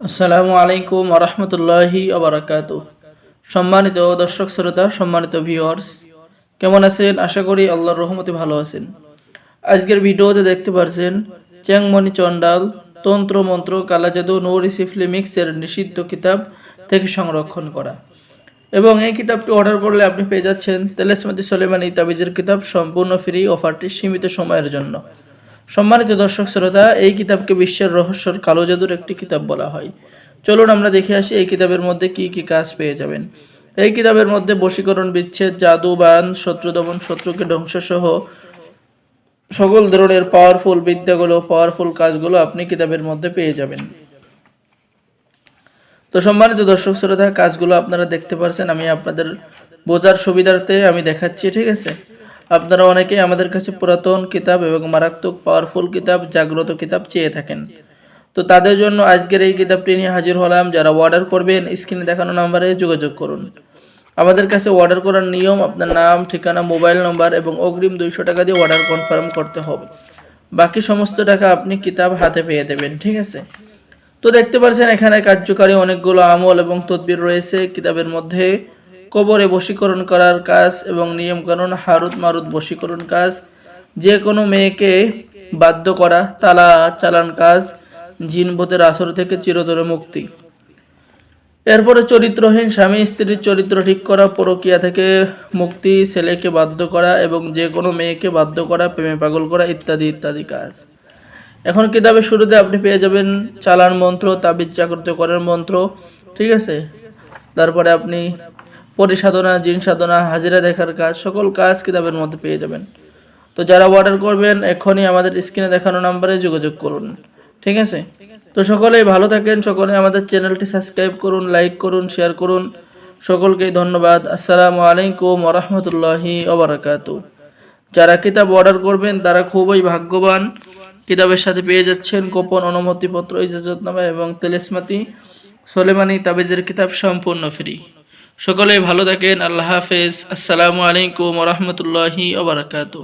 আসসালামু আলাইকুম আরহামতুল্লাহি আবরাকাত সম্মানিত দর্শক শ্রোতা, সম্মানিত ভিউয়ার্স কেমন আছেন? আশা করি আল্লাহর রহমতে ভালো আছেন। আজকের ভিডিওতে দেখতে পাচ্ছেন চ্যাংমণি চন্ডাল তন্ত্র মন্ত্র কালাজাদু নৌরি সিফলিমিক্সের নিষিদ্ধ কিতাব থেকে সংরক্ষণ করা। এবং এই কিতাবটি অর্ডার করলে আপনি পেয়ে যাচ্ছেন তেলেসমাতি সলেমানি তাবিজের কিতাব সম্পূর্ণ ফ্রি, অফারটি সীমিত সময়ের জন্য। সম্মানিত দর্শক শ্রোতা, এই কিতাবকে বিশ্বের রহস্যর কালো জাদুর একটি কিতাব বলা হয়। চলুন আমরা দেখে আসি এই কিতাবের মধ্যে কি কি কাজ পেয়ে যাবেন। এই কিতাবের মধ্যে বশীকরণ, বিচ্ছেদ, জাদু, বান, শত্রু দমন, শত্রুকে ধ্বংস সহ সকল ধরনের পাওয়ারফুল বিদ্যাগুলো পাওয়ারফুল কাজগুলো আপনি কিতাবের মধ্যে পেয়ে যাবেন। তো সম্মানিত দর্শক শ্রোতা, কাজগুলো আপনারা দেখতে পারছেন, আমি আপনাদের বোঝার সুবিধার্থে আমি দেখাচ্ছি, ঠিক আছে? আপনারা অনেকেই আমাদের কাছে পুরাতন কিতাব এবং মারাত্মক পাওয়ারফুল কিতাব, জাগ্রত কিতাব চেয়ে থাকেন। তো তাদের জন্য আজকের এই কিতাবটি নিয়ে হাজির হলাম। যারা অর্ডার করবেন স্ক্রিনে দেখানো নাম্বারে যোগাযোগ করুন। আমাদের কাছে অর্ডার করার নিয়ম, আপনার নাম, ঠিকানা মোবাইল নম্বর এবং অগ্রিম দুইশো টাকা দিয়ে অর্ডার কনফার্ম করতে হবে। বাকি সমস্ত টাকা আপনি কিতাব হাতে পেয়ে দেবেন, ঠিক আছে? তো দেখতে পাচ্ছেন, এখানে কার্যকারী অনেকগুলো আমল এবং তদবির রয়েছে। কিতাবের মধ্যে কবরে বশীকরণ করার কাজ এবং নিয়মকানুন হারুত মারুত বশীকরণ কাজ। যে কোনো মেয়েকে বাধ্য করা, তালা চালান কাজ জিনভূতের আসর থেকে চিরতরে মুক্তি। এরপরে চরিত্রহীন স্বামী স্ত্রীর চরিত্র ঠিক করা, পরকিয়া থেকে মুক্তি, ছেলেকে বাধ্য করা এবং যে কোনো মেয়েকে বাধ্য করা, প্রেমে পাগল করা ইত্যাদি ইত্যাদি কাজ। এখন কিতাবের শুরুতে আপনি পেয়ে যাবেন চালান মন্ত্র, তাবিজ জাগ্রত করার মন্ত্র, ঠিক আছে? তারপরে আপনি পরিসাধনা, জিন সাধনা, হাজিরা দেখার কাজ, সকল কাজ কিতাবের মধ্যে পেয়ে যাবেন। তো যারা অর্ডার করবেন এখনই আমাদের স্ক্রিনে দেখানো নাম্বারে যোগাযোগ করুন। ঠিক আছে? তো সকলেই ভালো থাকেন, সকলে আমাদের চ্যানেলটি সাবস্ক্রাইব করুন, লাইক করুন শেয়ার করুন। সকলকেই ধন্যবাদ। আসসালামু আলাইকুম ওরহমতুল্লাহি ওবরাকাতু। যারা কিতাব অর্ডার করবেন, তারা খুবই ভাগ্যবান। কিতাবের সাথে পেয়ে যাচ্ছেন গোপন অনুমতিপত্র, ইজাজতনামা এবং তেলেসমাতি। সোলেমানি তাবিজের কিতাব সম্পূর্ণ ফ্রি। সকলেই ভালো থাকেন আল্লাহ হাফেজ। আসসালামু আলাইকুম রহমতুল্লাহি ওবরাকাতু